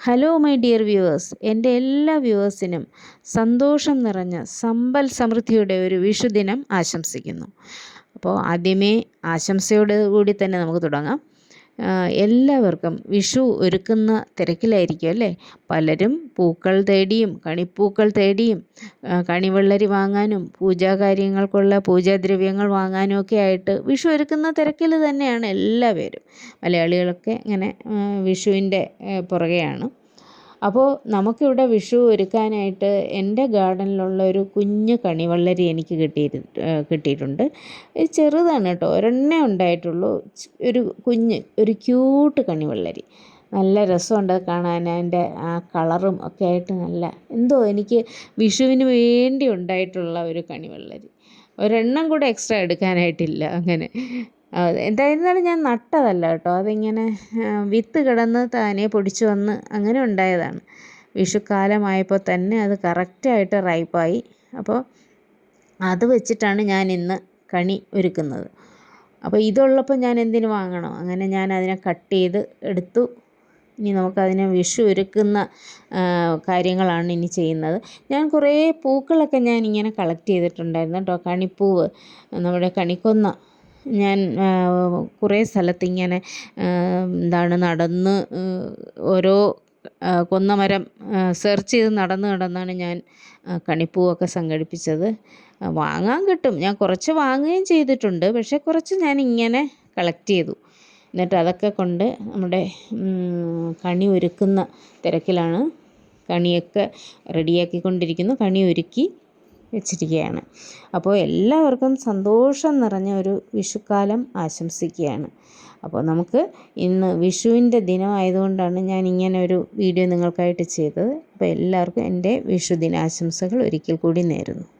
Hello my dear viewers എന്റെ എല്ലാ വ്യൂവേഴ്സിനും സന്തോഷം നിറഞ്ഞ സമ്പൽ സമൃദ്ധിയുടെ ഒരു വിഷുദിനം ആശംസിക്കുന്നു. അപ്പോൾ ആദ്യമേ ആശംസയോട് കൂടി തന്നെ നമുക്ക് തുടങ്ങാം. എല്ലാവർക്കും വിഷു ഒരുക്കുന്ന തിരക്കിലായിരിക്കും അല്ലേ? പലരും പൂക്കൾ തേടിയും കണിപ്പൂക്കൾ തേടിയും കണിവെള്ളരി വാങ്ങാനും പൂജാ കാര്യങ്ങൾക്കുള്ള പൂജാദ്രവ്യങ്ങൾ വാങ്ങാനും ഒക്കെ ആയിട്ട് വിഷു ഒരുക്കുന്ന തിരക്കിൽ തന്നെയാണ് എല്ലാവരും. മലയാളികളൊക്കെ ഇങ്ങനെ വിഷുവിന്റെ പുറകെയാണ്. അപ്പോൾ നമുക്കിവിടെ വിഷു ഒരുക്കാനായിട്ട് എന്റെ ഗാർഡനിലുള്ള ഒരു കുഞ്ഞു കണിവെള്ളരി എനിക്ക് കിട്ടിയിട്ട് കിട്ടിയിട്ടുണ്ട്. ഇത് ചെറുതാണ് കേട്ടോ. ഒരെണ്ണേ ഉണ്ടായിട്ടുള്ളൂ. ഒരു കുഞ്ഞ് ഒരു ക്യൂട്ട് കണിവെള്ളരി. നല്ല രസമുണ്ട് കാണാൻ. അതിന്റെ ആ കളറും ഒക്കെ ആയിട്ട് നല്ല എന്തോ എനിക്ക് വിഷുവിന് വേണ്ടി ഉണ്ടായിട്ടുള്ള ഒരു കണിവെള്ളരി. ഒരെണ്ണം കൂടെ എക്സ്ട്രാ എടുക്കാനായിട്ടില്ല അങ്ങനെ. എന്തായിരുന്നാലും ഞാൻ നട്ടതല്ല കേട്ടോ. അതിങ്ങനെ വിത്ത് കിടന്ന് താനെ പൊടിച്ച് വന്ന് അങ്ങനെ ഉണ്ടായതാണ്. വിഷുക്കാലമായപ്പോൾ തന്നെ അത് കറക്റ്റായിട്ട് റൈപ്പായി അപ്പോൾ അത് വെച്ചിട്ടാണ് ഞാൻ ഇന്ന് കണി ഒരുക്കുന്നത്. അപ്പോൾ ഇതുള്ളപ്പോൾ ഞാൻ എന്തിനു വാങ്ങണം? അങ്ങനെ ഞാൻ അതിനെ കട്ട് ചെയ്ത് എടുത്തു. ഇനി നമുക്കതിനെ വിഷു ഒരുക്കുന്ന കാര്യങ്ങളാണ് ഇനി ചെയ്യുന്നത്. ഞാൻ കുറേ പൂക്കളൊക്കെ ഞാൻ ഇങ്ങനെ കളക്ട് ചെയ്തിട്ടുണ്ടായിരുന്നു കേട്ടോ. കണിപ്പൂവ് നമ്മുടെ കണിക്കൊന്ന ഞാൻ കുറേ സ്ഥലത്തിങ്ങനെ എന്താണ് നടന്ന് ഓരോ കൊന്നമരം സെർച്ച് ചെയ്ത് നടന്ന് നടന്നാണ് ഞാൻ കണിപ്പൂവൊക്കെ സംഘടിപ്പിച്ചത്. വാങ്ങാൻ കിട്ടും. ഞാൻ കുറച്ച് വാങ്ങുകയും ചെയ്തിട്ടുണ്ട്. പക്ഷേ കുറച്ച് ഞാൻ ഇങ്ങനെ കളക്ട് ചെയ്തു. എന്നിട്ട് അതൊക്കെ കൊണ്ട് നമ്മുടെ കണി ഒരുക്കുന്ന തിരക്കിലാണ്. കണിയൊക്കെ റെഡിയാക്കിക്കൊണ്ടിരിക്കുന്നു കണി ഒരുക്കി വെച്ചിരിക്കുകയാണ്. അപ്പോൾ എല്ലാവർക്കും സന്തോഷം നിറഞ്ഞ ഒരു വിഷുക്കാലം ആശംസിക്കുകയാണ്. അപ്പോൾ നമുക്ക് ഇന്ന് വിഷുവിന്റെ ദിനമായതുകൊണ്ടാണ് ഞാൻ ഇങ്ങനെ ഒരു വീഡിയോ നിങ്ങൾക്കായിട്ട് ചെയ്തത്. അപ്പോൾ എല്ലാവർക്കും എന്റെ വിഷു ദിനാശംസകൾ ഒരിക്കൽ കൂടി നേരുന്നു.